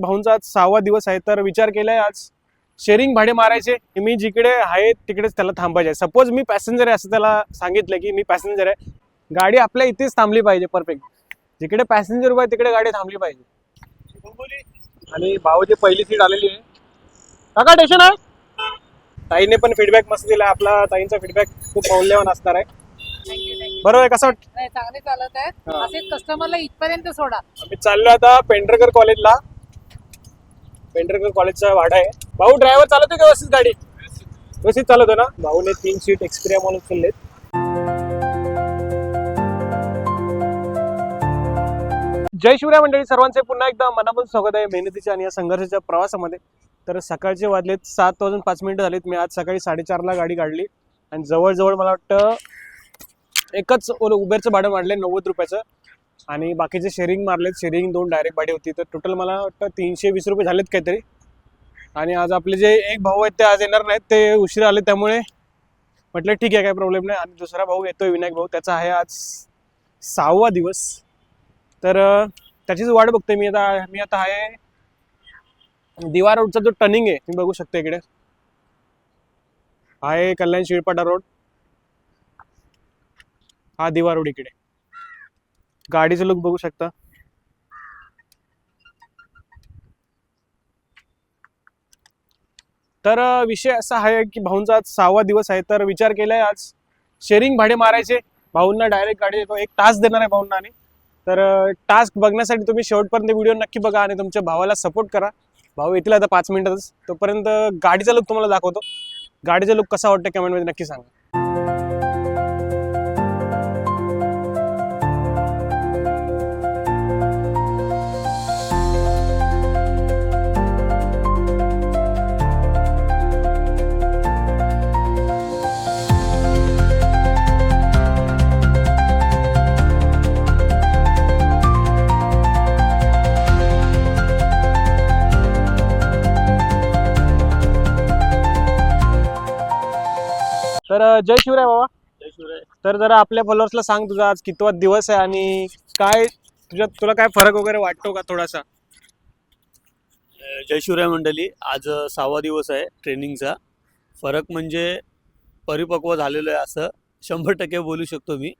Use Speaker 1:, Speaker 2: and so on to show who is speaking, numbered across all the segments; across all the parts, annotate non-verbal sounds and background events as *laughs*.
Speaker 1: भाऊंचा आज सहावा दिवस आहे तर विचार केलाय आज शेअरिंग भाडे मारायचे मी जिकडे आहे तिकडेच त्याला थांबायचे. सपोज मी पॅसेंजर आहे असं त्याला सांगितलं की मी पॅसेंजर आहे. गाडी आपल्या इथेच थांबली पाहिजे परफेक्ट जिकडे पॅसेंजर उभा आहे तिकडे गाडी थांबली पाहिजे. आणि भाऊची पहिली सीट आलेली आहे. काका टेन्शन आहे? ताईने पण फीडबॅक मस्त दिला आपला ताईंचा फीडबॅक खूप मौल्यवान असणार आहे. बरोबर आहे कसं वाटतं
Speaker 2: चांगले चालत
Speaker 1: हा.
Speaker 2: असेच कस्टमरला इथपर्यंत सोडा.
Speaker 1: आम्ही चाललो आता पेंढरकर कॉलेजला पेंढरकर कॉलेजचा वाडा आहे. भाऊ ड्रायव्हर चालवतो का व्यवस्थित गाडी? व्यवस्थित चालवतो ना? भाऊने तीन सीट एक्सपिरिया म्हणून चाललेत जय शिवराय मंडळी सर्वांचे पुन्हा एकदा मनापासून स्वागत आहे मेहनतीच्या आणि या संघर्षाच्या प्रवासामध्ये. तर सकाळचे वाजलेत सात वाजून पाच मिनिटं झालीत. मी आज सकाळी साडेचारला गाडी काढली आणि जवळजवळ मला वाटतं एकच ओलं उबेरचं भाडं वाढलंय नव्वद रुपयाचं. आणि बाकीचे शेअरिंग मारलेत शेअरिंग दोन डायरेक्ट गाडी होती. तर टोटल मला वाटतं तीनशे वीस रुपये झालेत काहीतरी. आणि आज आपले जे एक भाऊ आहेत ते आज येणार नाहीत ते उशीर आले त्यामुळे म्हटलं ठीक आहे काही प्रॉब्लेम नाही. आणि दुसरा भाऊ येतोय विनायक भाऊ. त्याचा आहे आज सहावा दिवस. तर त्याचीच वाट बघते मी आता. मी आता आहे दिवा रोडचा जो टर्निंग आहे तुम्ही बघू शकता इकडे. आहे कल्याण शिळपाटा रोड हा दिवा रोड इकडे. गाडीचं लुक बघू शकता. तर विषय असा आहे की भाऊंचा आज सहावा दिवस आहे. तर विचार केलाय आज शेअरिंग भाडे मारायचे. भाऊंना डायरेक्ट गाडी देतो. एक टास्क देणार आहे भाऊंना आणि तर टास्क बघण्यासाठी तुम्ही शेवटपर्यंत व्हिडिओ नक्की बघा आणि तुमच्या भावाला सपोर्ट करा. भाऊ येतील आता पाच मिनिटातच. तोपर्यंत गाडीचा लुक तुम्हाला दाखवतो. गाडीचा लुक कसा वाटतं कमेंटमध्ये नक्की सांगा. तर जय शिवराय बाबा. तर जरा आपल्या फॉलोअर्सला सांग तुझा आज कितवा दिवस आहे आणि काय तुझ्या तुला काय फरक वगैरे वाटतो का थोडासा?
Speaker 3: जय शिवराय मंडळी आज सहावा दिवस आहे ट्रेनिंगचा. फरक म्हणजे परिपक्व झालेलो आहे असं शंभर टक्के बोलू शकतो मी.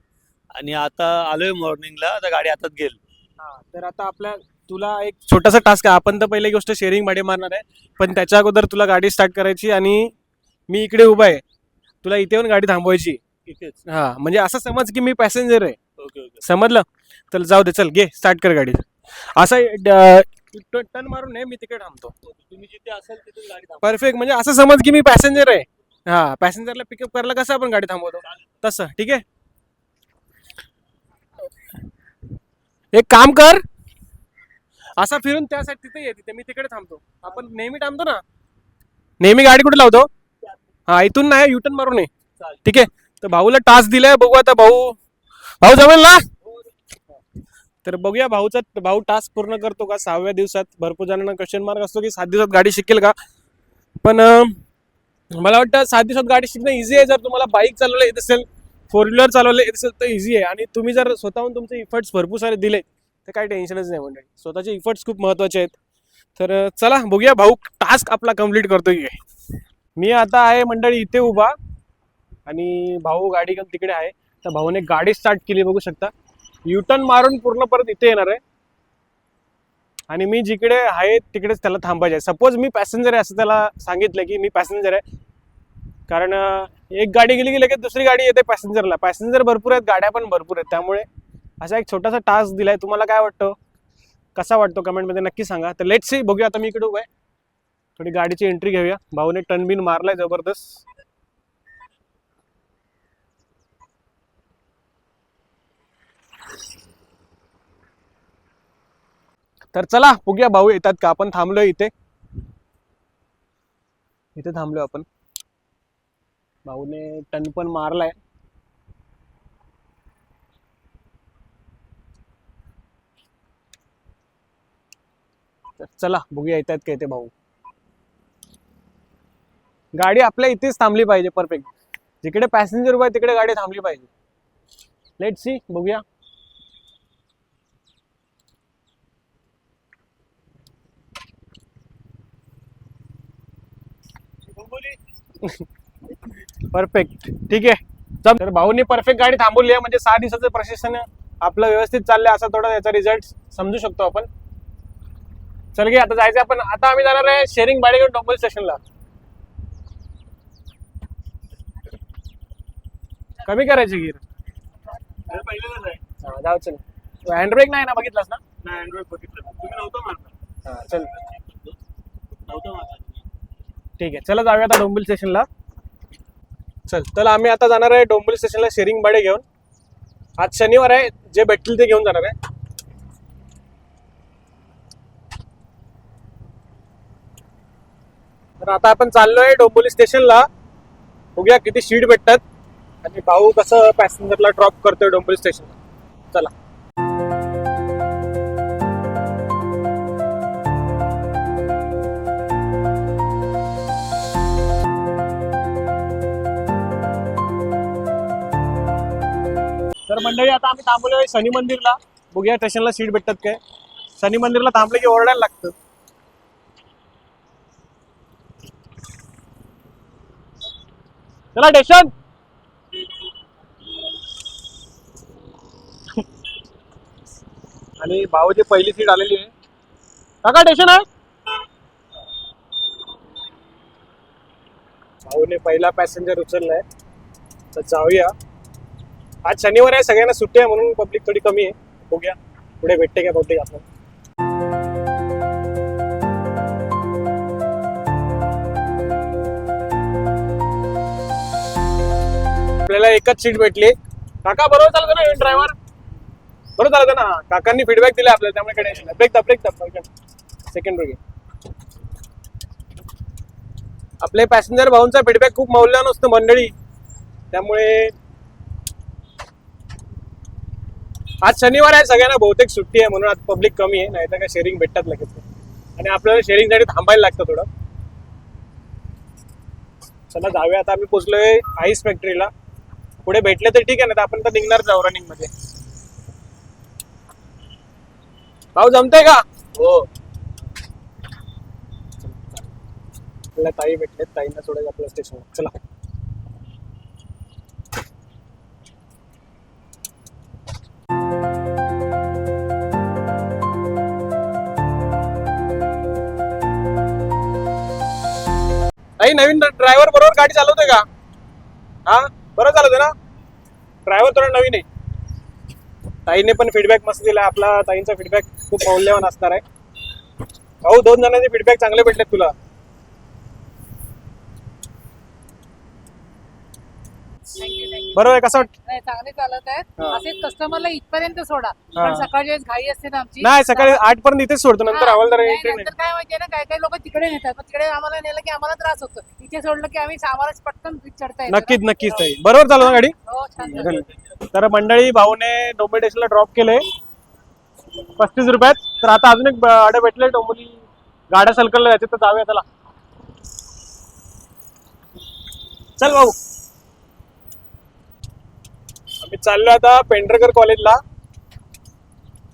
Speaker 3: आणि आता आलोय मॉर्निंगला आता गाडी हातात
Speaker 1: हा, तर आता आपल्या तुला एक छोटासा टास्क आहे. आपण तर पहिली गोष्ट शेअरिंग भाडे मारणार आहे. पण त्याच्या अगोदर तुला गाडी स्टार्ट करायची आणि मी इकडे उभा आहे. तुला इथे येऊन गाडी थांबवायची.
Speaker 3: इथेच.
Speaker 1: हा म्हणजे असं समज की मी पॅसेंजर आहे.
Speaker 3: Okay okay.
Speaker 1: समजलं? तर जाऊ दे चल घे स्टार्ट कर गाडी. असं टर्न मारून आहे मी तिकडे थांबतो.
Speaker 3: तुम्ही जिथे असाल तिथे गाडी थांबवा.
Speaker 1: परफेक्ट म्हणजे असं समज की मी पॅसेंजर आहे. हा पॅसेंजरला पिकअप करायला कसं आपण गाडी थांबवतो? तसं ठीक आहे? एक काम कर. असा फिरून त्या साईड तिथे ये तिथे मी तिकडे थांबतो. आपण नेहमी थांबतो ना? नेहमी गाडी कुठे लावतो? हा इथून नाही युटर्न मारून ये. ठीक आहे? तर भाऊला टास्क दिलाय बघू आता भाऊ. भाऊ जमेल ना? तर बघूया भाऊचा भाऊ टास्क पूर्ण करतो का? सहाव्या दिवसात भरपूर जणांना क्वेश्चन मार्क असतो की सात दिवसात गाडी शिकेल का? पण मला वाटतं सात दिवसात गाडी शिकणं इझी आहे. जर तुम्हाला बाईक चालवलं येत असेल फोर व्हीलर चालवलं येत असेल तर इझी आहे. आणि तुम्ही जर स्वतःहून तुमचे इफर्ट्स भरपूर सारे दिले तर काही टेन्शनच नाही मंडळी. स्वतःचे इफर्ट्स खूप महत्त्वाचे आहेत. तर चला बघूया भाऊ टास्क आपला कंप्लीट करतोय की. मी आता आहे मंडळी इथे उभा आणि भाऊ गाडी घेऊन तिकडे आहे. तर भाऊने गाडी स्टार्ट केली बघू शकता. युटर्न मारून पूर्ण परत इथे येणार आहे. आणि मी जिकडे आहे तिकडेच त्याला थांबायचे आहे. सपोज मी पॅसेंजर आहे असं त्याला सांगितलं की मी पॅसेंजर आहे. कारण एक गाडी गेली की लगेच दुसरी गाडी येते पॅसेंजरला पॅसेंजर भरपूर आहेत गाड्या पण भरपूर आहेत. त्यामुळे असा एक छोटासा टास्क दिलाय. तुम्हाला काय वाटतं? कसा वाटतो? कमेंटमध्ये नक्की सांगा. तर लेट सी बघूया आता मी इकडे उभे आहे. थोडी गाडीची एंट्री घेऊया. भाऊने टनबिन बिन मारलाय जबरदस्त. तर चला बघूया भाऊ येतात का? आपण थांबलोय इथे. इथे थांबलोय आपण. भाऊने टन पण मारलाय. तर चला बघूया येतात का इथे भाऊ. गाडी आपल्या इथेच थांबली पाहिजे परफेक्ट जिकडे पॅसेंजर उभा आहे तिकडे गाडी थांबली पाहिजे. लेट सी बघूया. *laughs* परफेक्ट ठीक आहे. तर भाऊनी परफेक्ट गाडी थांबवली आहे म्हणजे सहा दिवसाचं प्रशिक्षण आपलं व्यवस्थित चाललंय असा थोडा याचा रिझल्ट समजू शकतो आपण. चल घे आता जायचं आपण. आता आम्ही जाणार आहे शेअरिंग बाडेगाव डोंबोली स्टेशनला कमी करायची गिर हा, जाऊ चल. हँडब्रेक नाही ना बघितलास ना? हा, चल. ठीक आहे चला जाऊया आता डोंबिवली स्टेशनला चल तर आम्ही आता जाणार आहे डोंबिवली स्टेशनला शेअरिंग भाडे घेऊन. आज शनिवार आहे जे भेटतील ते घेऊन जाणार आहे. तर आता आपण चाललोय डोंबिवली स्टेशनला बघूया किती सीट भेटतात. आणि भाऊ कसं पॅसेंजरला ड्रॉप करतोय डोंबिवली स्टेशनला चला. तर मंडळी आता आम्ही थांबलोय शनी मंदिरला. बघूया स्टेशनला सीट भेटतात काय. शनी मंदिरला थांबले की ओरडायला लागतं. चला स्टेशन आणि भावाची पहिली सीट आलेली आहे. काका टेशन आहे? भाऊने पहिला पॅसेंजर उचललाय. तर जाऊया. आज शनिवार आहे सगळ्यांना सुट्टी आहे म्हणून पब्लिक थोडी कमी आहे. बघूया. पुढे भेटते का पब्लिक आपल्याला आपल्याला एकच सीट भेटली. काका बरोबर चालतं ना ड्रायव्हर बरोबर चालतं ना. काकांनी फीडबॅक दिला आपल्याला त्यामुळे टेन्शन ब्रेक दाब ब्रेक दाब सेकंड ब्रेक आपले पॅसेंजर भाऊंचा फीडबॅक खूप मौल्यवान असतो मंडळी. त्यामुळे आज शनिवार आहे सगळ्यांना बहुतेक सुट्टी आहे म्हणून आज पब्लिक कमी आहे नाही तर काय शेअरिंग भेटतात लगेच. आणि आपल्याला शेअरिंगसाठी थांबायला लागतं थोडं. चला जाऊया. आता आम्ही पोचलोय आईस फॅक्टरीला पुढे भेटले तर ठीक आहे ना तर आपण तर निघणार जाऊ रनिंग भाऊ जमतंय का?
Speaker 3: हो.
Speaker 1: आपल्याला ताई भेटले ताईंना सोडायचं आपल्या स्टेशन चला. ताई नवीन ड्रायव्हर बरोबर गाडी चालवतोय का? हा? बरोबर चालवतोय ना? ड्रायव्हर थोडा नवीन आहे. ताईने पण फीडबॅक मस्त दिला आपला ताईंचा फीडबॅक खूप मौल्यवान असणार आहे. भाऊ दोन जणांचे फीडबॅक चांगले भेटलेत तुला. बरोबर आहे कसं वाटतं
Speaker 2: नाही चांगले चालत आहेत
Speaker 1: हा.
Speaker 2: असेच कस्टमरला इथपर्यंत सोडा.
Speaker 1: हा.
Speaker 2: पण सकाळच्या वेळेस घाई असते ना आमची.
Speaker 1: नाही सकाळी आठ पर्यंत इथेच सोडतो नंतर
Speaker 2: हा,
Speaker 1: हवालदार
Speaker 2: नाही,
Speaker 1: एंट्री
Speaker 2: नंतर काय माहितीये ना काय काय लोक तिकडे नेतात. पण तिकडे आम्हाला नेलं की आम्हाला त्रास होतो. इथे सोडलं की आम्ही आम्हाला पटकन चढता येतं
Speaker 1: नक्कीच
Speaker 2: ना.
Speaker 1: नक्कीच ताई. बरोबर चालू ना गाडी?
Speaker 2: हो छान.
Speaker 1: तर मंडळी भाऊने डोंबिवली स्टेशनला ड्रॉप केलंय. पस्तीस रुपयात. तर आता अजून एक आडे भेटले डोंबोली गाड्या सलकल जायचे तर जाऊया त्याला चल भाऊ. आम्ही चाललो आता पेंढरकर कॉलेजला.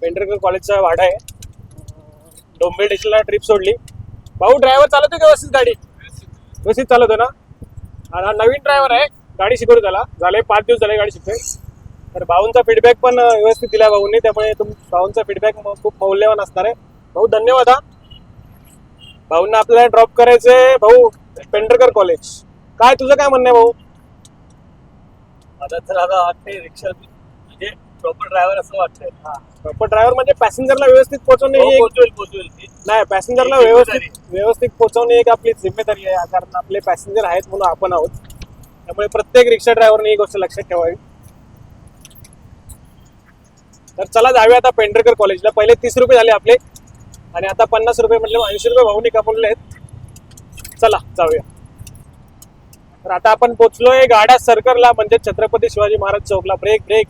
Speaker 1: पेंढरकर कॉलेजचा वाडा आहे. डोंबिवली स्टेशनला ट्रिप सोडली. भाऊ ड्रायव्हर चालवतो का व्यवस्थित गाडी? व्यवस्थित चालवतो ना? आणि हा नवीन ड्रायव्हर आहे. गाडी शिकवतो त्याला. झाले पाच दिवस झाले गाडी शिकतोय. तर भाऊंचा फीडबॅक पण व्यवस्थित दिला भाऊंनी त्यामुळे तुम भाऊंचा फीडबॅक खूप मौल्यवान असणार आहे. भाऊ धन्यवाद हा. भाऊंना आपल्याला ड्रॉप करायचंय. भाऊ पेंढरकर कॉलेज काय तुझं काय म्हणणं आहे भाऊ?
Speaker 3: आता तर आता वाटतंय रिक्षा म्हणजे प्रॉपर ड्रायव्हर असं वाटतंय.
Speaker 1: प्रॉपर ड्रायव्हर म्हणजे पॅसेंजरला व्यवस्थित पोहोचवणे ही एक-
Speaker 3: पोचवेल पोचवेल ती.
Speaker 1: नाही पॅसेंजरला
Speaker 3: एक
Speaker 1: व्यवस्थित व्यवस्थित पोहोचवणे एक आपली जिम्मेदारी आहे कारण आपले पॅसेंजर आहेत म्हणून आपण आहोत. त्यामुळे प्रत्येक रिक्षा ड्रायव्हरने ही गोष्ट लक्षात ठेवावी. तर चला जाऊया आता पेंढरकर कॉलेजला. पहिले तीस रुपये झाले आपले. आणि आता पन्नास रुपये म्हटले ऐंशी रुपये भाऊनी कमवले आहेत. चला जाऊया. तर आता आपण पोचलोय गाड्या सर्कलला म्हणजे छत्रपती शिवाजी महाराज चौकला. ब्रेक ब्रेक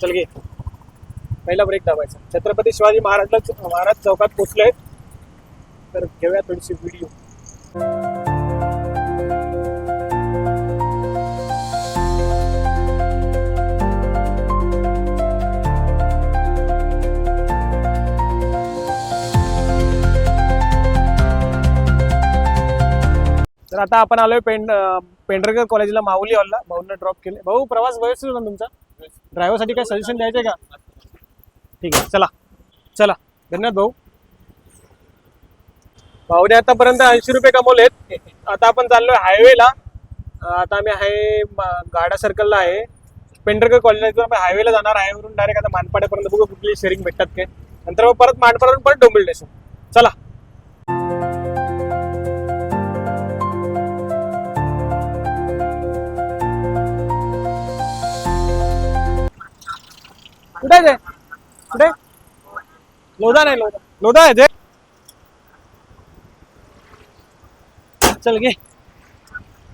Speaker 1: चल गे. पहिला ब्रेक दाबायचा. छत्रपती शिवाजी महाराज महाराज चौकात पोचलोय. तर घेऊया थोडीशी व्हिडिओ तर आता आपण आलोय पेंड पेंढरकर कॉलेजला माऊली हॉलला. भाऊंना ड्रॉप केले भाऊ प्रवास व्यवस्थित होता ना तुमचा? ड्रायव्हरसाठी काय सजेशन द्यायचे का? ठीक आहे चला. चला. धन्यवाद भाऊ. भाऊने आतापर्यंत ऐंशी रुपये कमवलेत. आता आपण चाललोय हायवेला आता आम्ही आहे गाडा सर्कलला आहे. पेंढरकर कॉलेजला इथून आपण हायवेला जाणार. हायवेवरून डायरेक्ट आता मानपाड्यापर्यंत बघू कुठली शेअरिंग भेटतात काय. नंतर मग परत मानपाड्यावरून परत डोंबिल स्टेशन चला. कुठे आहे ते? कुठे? लोधा नाही लोधा लोधा आहे ते? चल घे.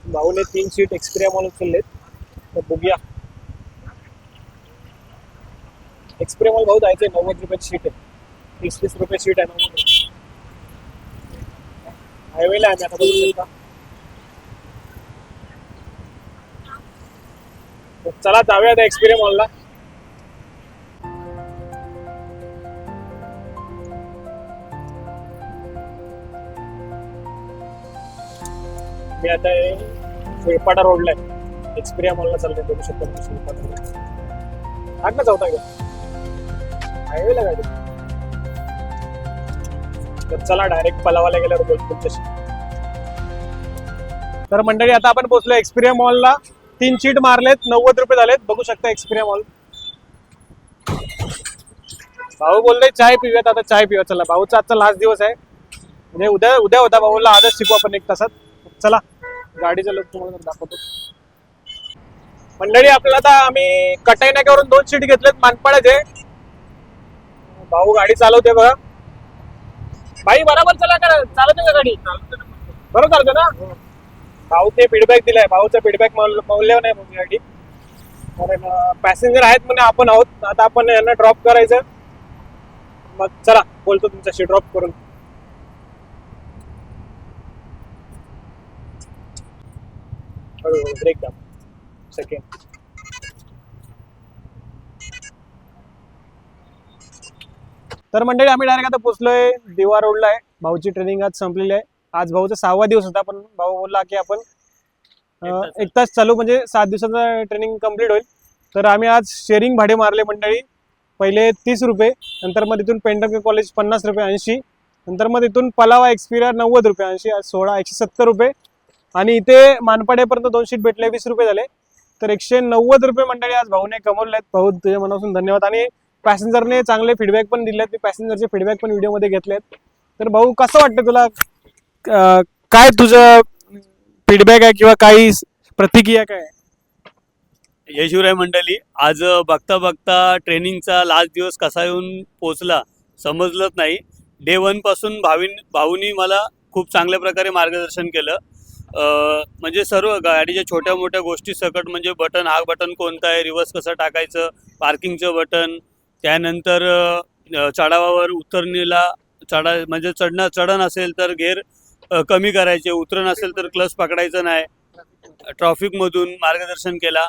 Speaker 1: भाऊने तीन सीट एक्सपिरिया म्हणून उचललेत तर बघूया. एक्सपिरिया मॉल भाऊ जायचंय. नव्वद रुपयाची सीट आहे. तीस तीस रुपये सीट आहे नव्वद हायवेला आहे आता बघू शकता. चला जाऊया आता एक्सपिरिया मॉलला मी आता हे रोडला आहे. एक्सपिरिया मॉलला चालते बघू शकतो तुम्ही रोड आठ ना चौथा हायवेला काय तर चला डायरेक्ट पलावाला गेल्यावर बोलतो तुमच्याशी. तर मंडळी आता आपण पोहोचलो एक्सपिरिया मॉलला तीन चीट मारलेत नव्वद रुपये झालेत. बघू शकता एक्सपिरिया मॉल भाऊ बोलले चाय पिऊयात आता चाय पिऊया चला भाऊचा आजचा लास्ट दिवस आहे. म्हणजे उद्या उद्या होता भाऊला आजच शिकू आपण एक तासात. चला. गाडीचा लुक तुम्हाला दाखवतो. मंडळी आपल्याला आता आम्ही कटाई नाक्यावरून दोन सीट घेतलेत मानपाड्याचे भाऊ गाडी चालवते बघा. भाई बरोबर चला का चालवते का गाडी? बरोबर चालतो ना? भाऊ ते फीडबॅक दिलाय. भाऊचा फीडबॅक मौल्य नाही गाडी. कारण पॅसेंजर आहेत म्हणजे आपण आहोत. आता आपण यांना ड्रॉप करायचं. मग चला बोलतो तुमच्याशी ड्रॉप करून. हळूहळू ब्रेक दाब सेकंड तर मंडळी आम्ही डायरेक्ट आता पोहोचलोय दिवा रोडला आहे. भाऊची ट्रेनिंग आज संपलेली आहे. आज भाऊचा सहावा दिवस होता पण भाऊ बोलला की आपण एक तास चालू म्हणजे सात दिवसाचं ट्रेनिंग कंप्लीट होईल. तर आम्ही आज शेअरिंग भाडे मारले मंडळी. पहिले तीस रुपये नंतर मग तिथून पेंडकर कॉलेज पन्नास रुपये ऐंशी नंतर मग तिथून पलावा एक्सपिरिया नव्वद रुपये ऐंशी आज सोळा एकशे सत्तर रुपये. आणि इथे मानपाड्यापर्यंत दोन शीट भेटले वीस रुपये झाले. तर एकशे नव्वद रुपये मंडळी आज भाऊने कमवले आहेत भाऊ तुझ्या मनापासून धन्यवाद. आणि पॅसेंजरने चांगले फीडबॅक पण दिलेत. मी पॅसेंजरचे फीडबॅक पण व्हिडिओमध्ये घेतलेत. तर भाऊ कसं वाटतं तुला? काय तुझं फीडबॅक आहे किंवा काही प्रतिक्रिया काय आहे?
Speaker 3: मंडळी आज बघता बघता ट्रेनिंगचा लास्ट दिवस कसा येऊन पोचला समजलंच नाही. डे वनपासून भावी भाऊनी मला खूप चांगल्या प्रकारे मार्गदर्शन केलं. म्हणजे सर्व गाडीच्या छोट्या मोठ्या गोष्टी सकट म्हणजे बटन हा बटन कोणता आहे रिव्हर्स कसं टाकायचं पार्किंगचं बटन त्यानंतर चढावावर उतरणीला चढा म्हणजे चढणं चढण असेल तर घेर कमी करायचे उतरण असेल तर क्लच पकडायचं नाही. ट्रॉफिकमधून मार्गदर्शन केला.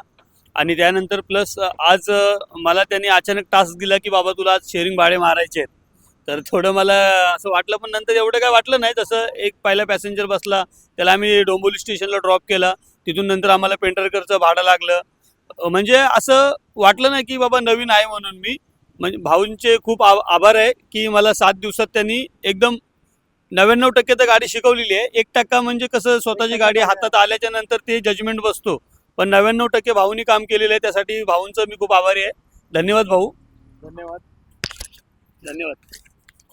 Speaker 3: आणि त्यानंतर प्लस आज मला त्यांनी अचानक टास्क दिला की बाबा तुला आज शेअरिंग भाडे मारायचे आहेत. तर थोडं मला असं वाटलं पण नंतर एवढं काय वाटलं नाही. तसं एक पहिला पॅसेंजर बसला त्याला आम्ही डोंबोली स्टेशनला ड्रॉप केला. तिथून नंतर आम्हाला पेंटरकरचं भाडं लागलं. म्हणजे असं वाटलं नाही की बाबा नवीन आहे म्हणून मी. म्हणजे भाऊंचे खूप आभ- आभार आहे की मला सात दिवसात त्यांनी एकदम नव्याण्णव टक्के तर गाडी शिकवलेली आहे. एक टक्का म्हणजे कसं स्वतःची गाडी हातात आल्याच्यानंतर ते जजमेंट बसतो. पण नव्याण्णव टक्के भाऊनी काम केलेलं आहे त्यासाठी भाऊंचं मी खूप आभारी आहे. धन्यवाद भाऊ.
Speaker 1: धन्यवाद.
Speaker 3: धन्यवाद.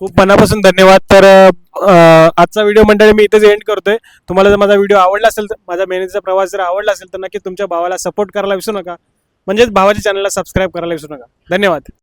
Speaker 1: खूप मनापासून धन्यवाद. तर आजचा व्हिडिओ मंडळी मी इथेच एंड करतोय. तुम्हाला जर माझा व्हिडिओ आवडला असेल तर माझा मेहनतीचा प्रवास जर आवडला असेल तर नक्की तुमच्या भावाला सपोर्ट करायला विसरू नका. म्हणजेच भावाच्या चॅनलला सबस्क्राईब करायला विसरू नका. धन्यवाद.